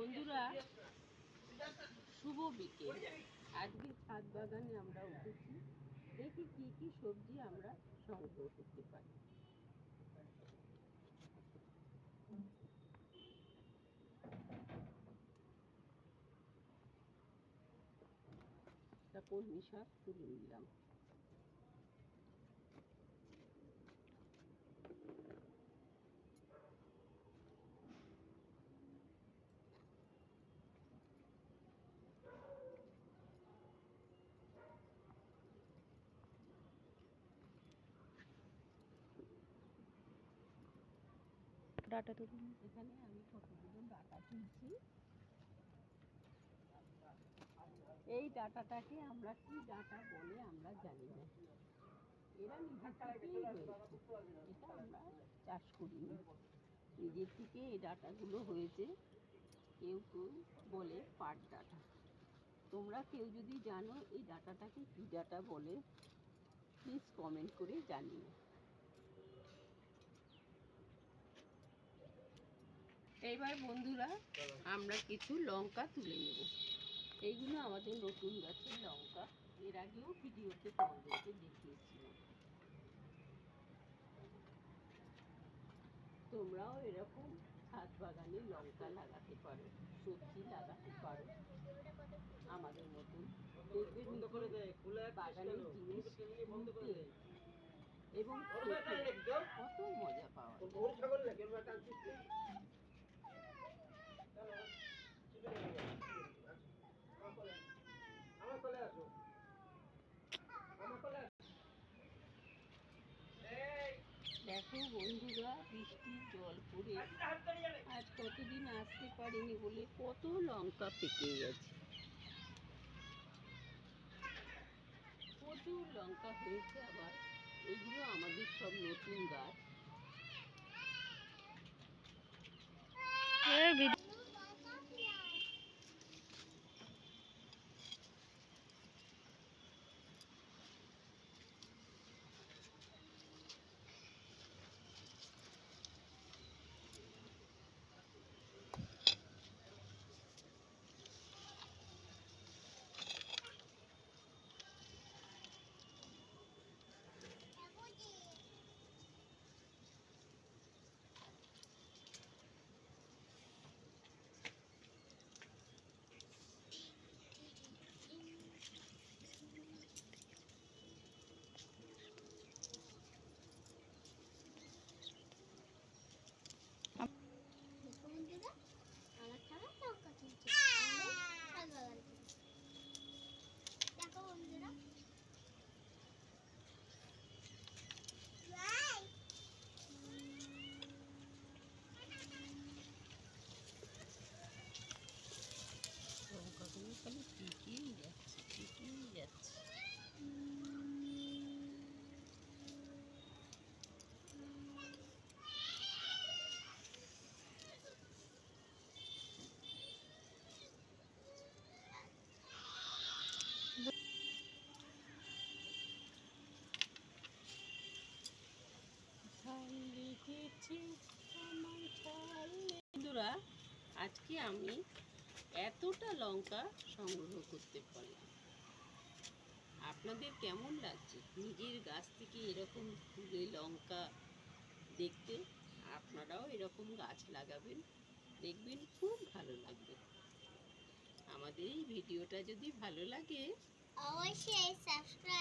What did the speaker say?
বন্ধুরা, শুভ বিকেল। আজকে ছাদ বাগানে আমরা উঠেছি। দেখি কি কি সবজি আমরা সংগ্রহ করতে পারি। একটা কলমি শাক তুলে নিলাম। ডাটা তুলুন এখানে আমি কতগুলো ডাটা তুলছি। এই ডাটাটাকে আমরা কি ডাটা বলে আমরা জানি না। এরা এটা আমরা চাষ করিনি। নিজের থেকে এই ডাটাগুলো হয়েছে। কেউ কেউ বলে পাট ডাটা। তোমরা কেউ যদি জানো এই ডাটাটাকে কি ডাটা বলে প্লিজ কমেন্ট করে জানিও। এইবার বন্ধুরা আমরা কিছু লঙ্কা তুলে নেব। এইগুলো আমাদের নতুন গাছের লঙ্কা। এর আগেও ভিডিওতে তোমাদেরকে দেখিয়েছিলাম। তোমরাও এরকম ছাদ বাগানে লঙ্কা লাগাতে পারো সবজি লাগাতে পারো। আমাদের মতন বন্ধ করে দেয় খোলা বাগানের জিনিস বন্ধ করে দেয় এবং কত মজা পাওয়া বন্ধুরা, বৃষ্টির জল করে আজ কতদিন আসতে পারিনি বলে কত লঙ্কা পেকে গেছে। প্রচুর লঙ্কা হয়েছে আবার। এগুলো আমাদের সব নতুন গাছ দেখো বন্ধুরা, আমার ছানা লঙ্কা তুলছে। আমাদের ছাদ বাগান থেকে। দেখো বন্ধুরা। লঙ্কাগুলো খালি পেকেই যাচ্ছে পেকেই যাচ্ছে ঝাল লেগেছে আমার ঝাল লে- বন্ধুরা, আজকে আমি এতটা লঙ্কা সংগ্রহ করতে পারলাম। আপনাদের কেমন লাগছে? নিজের গাছ থেকে এরকম তুলে লঙ্কা দেখতে আপনারাও এরকম গাছ লাগাবেন, দেখবেন খুব ভালো লাগবে। আমাদের এই ভিডিওটা যদি ভালো লাগে, অবশ্যই সাবস্ক্রাইব